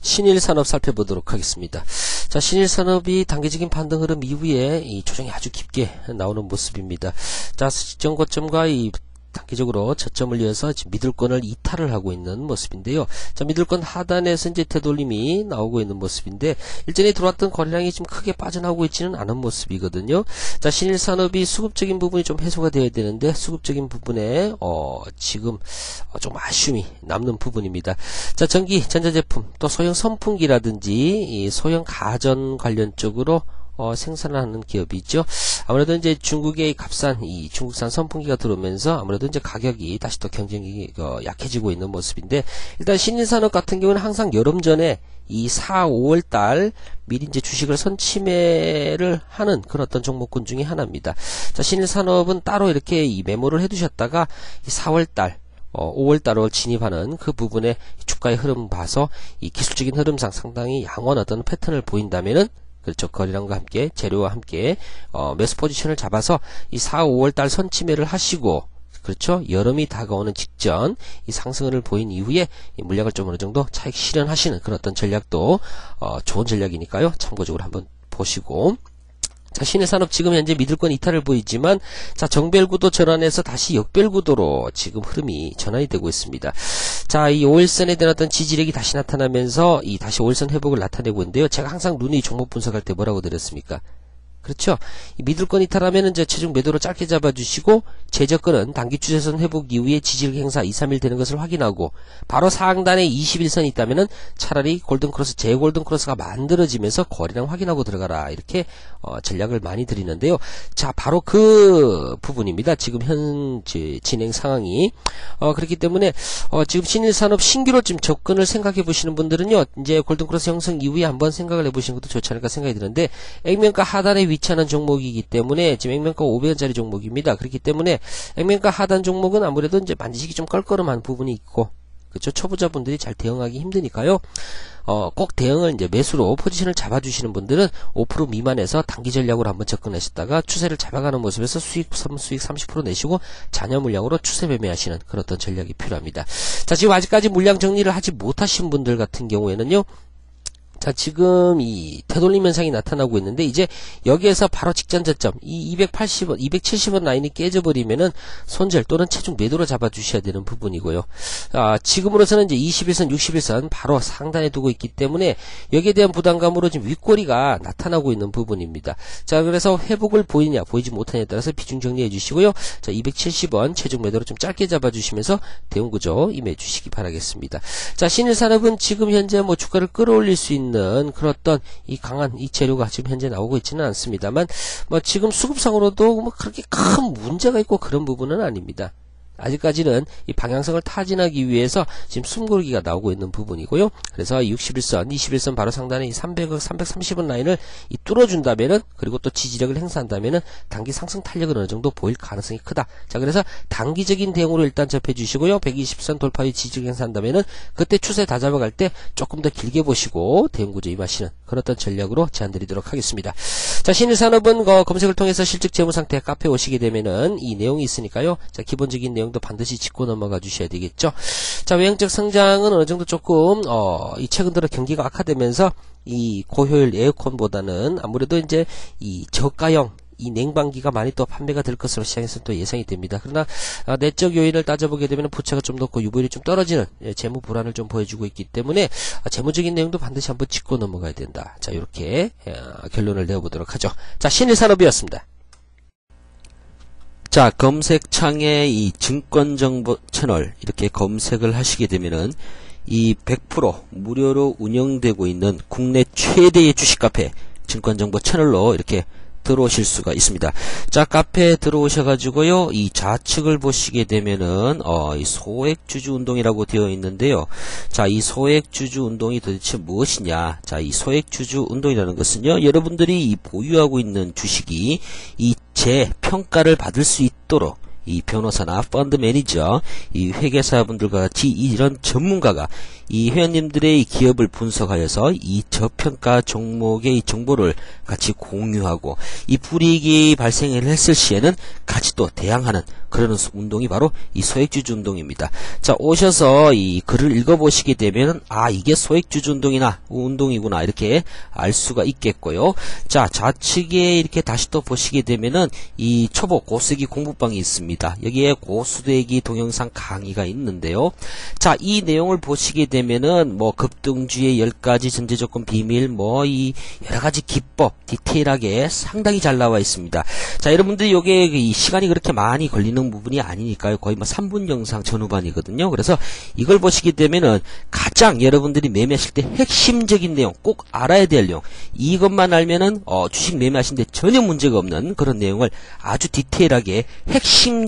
신일산업 살펴보도록 하겠습니다. 자, 신일산업이 단기적인 반등 흐름 이후에 이 조정이 아주 깊게 나오는 모습입니다. 자, 시정 고점과 이 단기적으로 저점을 이어서 미들권을 이탈을 하고 있는 모습인데요. 자, 미들권 하단에서 이제 되돌림이 나오고 있는 모습인데 일전에 들어왔던 거래량이 지금 크게 빠져나오고 있지는 않은 모습이거든요. 자, 신일산업이 수급적인 부분이 좀 해소가 되어야 되는데 수급적인 부분에 어, 지금 어, 좀 아쉬움이 남는 부분입니다. 자, 전기 전자제품 또 소형 선풍기라든지 이 소형 가전 관련 쪽으로 어, 생산하는 기업이죠. 아무래도 이제 중국의 값싼 이 중국산 선풍기가 들어오면서 아무래도 이제 가격이 다시 또 경쟁이 어, 약해지고 있는 모습인데 일단 신일산업 같은 경우는 항상 여름 전에 이 4, 5월 달 미리 이제 주식을 선침해를 하는 그런 어떤 종목군 중에 하나입니다. 자, 신일산업은 따로 이렇게 이 메모를 해두셨다가 이 4월 달 어, 5월 달로 진입하는 그 부분의 주가의 흐름 봐서 이 기술적인 흐름상 상당히 양원 어떤 패턴을 보인다면은 거래량과 함께 재료와 함께 어, 매수 포지션을 잡아서 이 4, 5월 달 선침해를 하시고 그렇죠. 여름이 다가오는 직전 이 상승을 보인 이후에 이 물량을 좀 어느 정도 차익 실현하시는 그런 어떤 전략도 어, 좋은 전략이니까요. 참고적으로 한번 보시고 자, 신해산업 지금 현재 미들권 이탈을 보이지만 자, 정별구도 전환해서 다시 역별구도로 지금 흐름이 전환이 되고 있습니다. 자, 이 5일선에 대한 어떤 지지력이 다시 나타나면서 이 다시 5일선 회복을 나타내고 있는데요. 제가 항상 눈이 종목 분석할 때 뭐라고 드렸습니까? 그렇죠. 이 미들권 이탈하면은 이제 최종 매도로 짧게 잡아주시고 제저권은 단기 추세선 회복 이후에 지지력 행사 2, 3일 되는 것을 확인하고 바로 상단에 21선이 있다면은 차라리 골든크로스 제골든크로스가 만들어지면서 거래량 확인하고 들어가라 이렇게 어, 전략을 많이 드리는데요. 자 바로 그 부분입니다. 지금 현재 진행 상황이 어, 그렇기 때문에 어, 지금 신일산업 신규로 지금 접근을 생각해 보시는 분들은요 이제 골든크로스 형성 이후에 한번 생각을 해보시는 것도 좋지 않을까 생각이 드는데 액면가 하단에 위 치하는 종목이기 때문에 지금 액면가 500원짜리 종목입니다. 그렇기 때문에 액면가 하단 종목은 아무래도 이제 만지시기 좀 껄끄름한 부분이 있고 그렇죠 초보자분들이 잘 대응하기 힘드니까요. 어, 꼭 대응을 이제 매수로 포지션을 잡아주시는 분들은 5% 미만에서 단기 전략으로 한번 접근하셨다가 추세를 잡아가는 모습에서 수익 수익 30% 내시고 잔여 물량으로 추세 매매하시는 그런 어떤 전략이 필요합니다. 자 지금 아직까지 물량 정리를 하지 못하신 분들 같은 경우에는요. 자, 지금 이 되돌림 현상이 나타나고 있는데 이제 여기에서 바로 직전 저점 이 280원, 270원 라인이 깨져버리면은 손절 또는 체중 매도로 잡아주셔야 되는 부분이고요. 아, 지금으로서는 이제 21선, 61선 바로 상단에 두고 있기 때문에 여기에 대한 부담감으로 지금 윗꼬리가 나타나고 있는 부분입니다. 자, 그래서 회복을 보이냐, 보이지 못하냐에 따라서 비중 정리해 주시고요. 자, 270원 체중 매도로 좀 짧게 잡아주시면서 대응 구조 임해 주시기 바라겠습니다. 자, 신일산업은 지금 현재 뭐 주가를 끌어올릴 수 있는 있는 어떤 이 강한 이 재료가 지금 현재 나오고 있지는 않습니다만 뭐 지금 수급상으로도 뭐 그렇게 큰 문제가 있고 그런 부분은 아닙니다. 아직까지는 이 방향성을 타진하기 위해서 지금 숨고르기가 나오고 있는 부분이고요. 그래서 61선, 21선 바로 상단에 이 300억, 330원 라인을 이 뚫어준다면은 그리고 또 지지력을 행사한다면은 단기 상승 탄력은 어느 정도 보일 가능성이 크다. 자, 그래서 단기적인 대응으로 일단 접해 주시고요. 120선 돌파의 지지력 행사한다면은 그때 추세 다 잡아갈 때 조금 더 길게 보시고 대응 구조 임하시는 그런 어떤 전략으로 제안 드리도록 하겠습니다. 자, 신일산업은 그 검색을 통해서 실적 재무 상태 카페 오시게 되면은 이 내용이 있으니까요. 자, 기본적인 내용 내용도 반드시 짚고 넘어가 주셔야 되겠죠. 자, 외형적 성장은 어느 정도 조금 어, 이 최근 들어 경기가 악화되면서 이 고효율 에어컨보다는 아무래도 이제 이 저가형 이 냉방기가 많이 또 판매가 될 것으로 시장에서 또 예상이 됩니다. 그러나 어, 내적 요인을 따져보게 되면 부채가 좀 높고 유보율이 좀 떨어지는 예, 재무 불안을 좀 보여주고 있기 때문에 어, 재무적인 내용도 반드시 한번 짚고 넘어가야 된다. 자 이렇게 어, 결론을 내어보도록 하죠. 자 신일산업이었습니다. 자, 검색창에 이 증권정보 채널 이렇게 검색을 하시게 되면은 이 100% 무료로 운영되고 있는 국내 최대의 주식 카페 증권정보 채널로 이렇게 들어오실 수가 있습니다. 자, 카페에 들어오셔가지고요, 이 좌측을 보시게 되면은, 어, 이 소액주주 운동이라고 되어 있는데요. 자, 이 소액주주 운동이 도대체 무엇이냐. 자, 이 소액주주 운동이라는 것은요, 여러분들이 이 보유하고 있는 주식이 이 재평가를 받을 수 있도록 이 변호사나 펀드 매니저, 이 회계사분들과 같이 이런 전문가가 이 회원님들의 기업을 분석하여서 이 저평가 종목의 정보를 같이 공유하고 이 불이익이 발생을 했을 시에는 같이 또 대항하는 그러는 운동이 바로 이 소액주주 운동입니다. 자, 오셔서 이 글을 읽어보시게 되면, 아, 이게 소액주주 운동이나, 운동이구나, 이렇게 알 수가 있겠고요. 자, 좌측에 이렇게 다시 또 보시게 되면은, 이 초보 고수기 공부방이 있습니다. 여기에 고수대기 동영상 강의가 있는데요. 자, 이 내용을 보시게 되면은, 뭐, 급등주의 10가지 전제조건 비밀, 뭐, 이, 여러가지 기법, 디테일하게 상당히 잘 나와 있습니다. 자, 여러분들이 요게 이 시간이 그렇게 많이 걸리는 부분이 아니니까요. 거의 뭐 3분 영상 전후반이거든요. 그래서 이걸 보시게 되면은 가장 여러분들이 매매하실 때 핵심적인 내용 꼭 알아야 될 내용 이것만 알면은 어, 주식 매매하시는데 전혀 문제가 없는 그런 내용을 아주 디테일하게 핵심